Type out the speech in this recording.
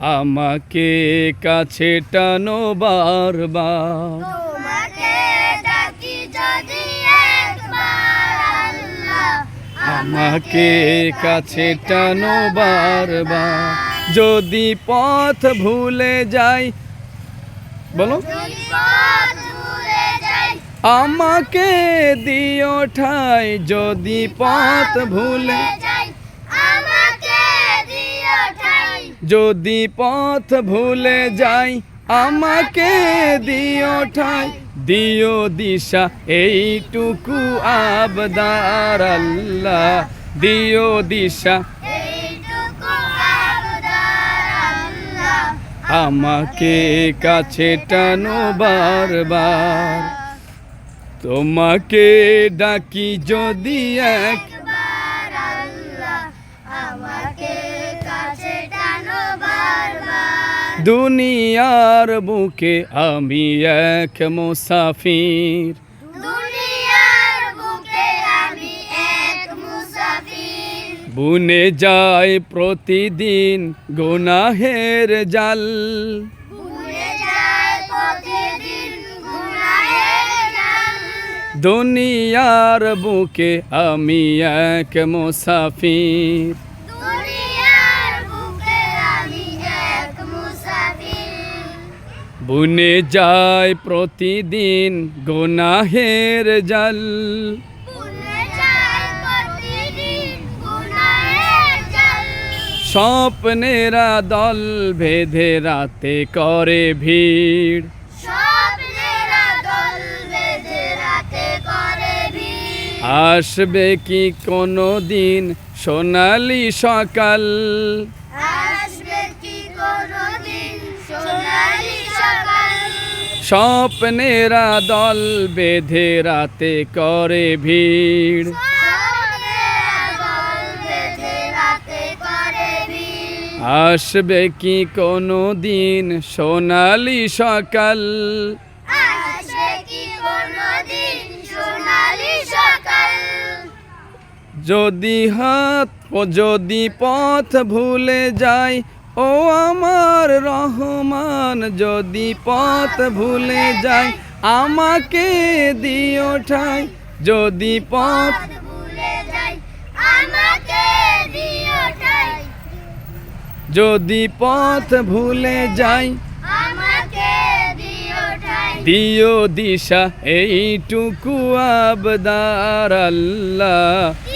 আমাকে কাছে টানো বারবার। আমাকে কাছে টানো বারবার। যদি পথ ভুলে যাই বলো। আমাকে দিও ঠাই। যদি পথ ভুলে যদি পথ ভুলে যাই আমাকে দিও ঠাই। দিও দিশা এইটুকু আবদার আল্লাহ। দিও দিশা আমাকে কাছে টানো বারবার। তোমাকে ডাকি যদি এক একবার আল্লাহ আমাকে কাছে দুনিয়ার বুকে আমি এক মুসাফির। বুনে যায় প্রতিদিন গুনাহের জাল। ভুলে যায় প্রতিদিন গুনাহের জাল। দুনিয়ার বুকে আমি এক মুসাফির। বুনে যায় প্রতিদিন গুনাহের জাল। স্বপ্নেরা দল স্বপ্নেরা রাতে করে ভিড়। আসবে কি কোনো দিন সোনালি সকাল? স্বপ্নেরা দল বেঁধে রাতে করে ভিড়। আসবে কি কোনো দিন সোনালি সকাল? যদি হাত ও যদি পথ ভুলে যাই ও আমার রহমান যদি পথ ভুলে যায় আমাকে দিও ঠাই। যদি পথ যদি পথ ভুলে যাই দিও দিশা এইটুকু আবদার আল্লাহ।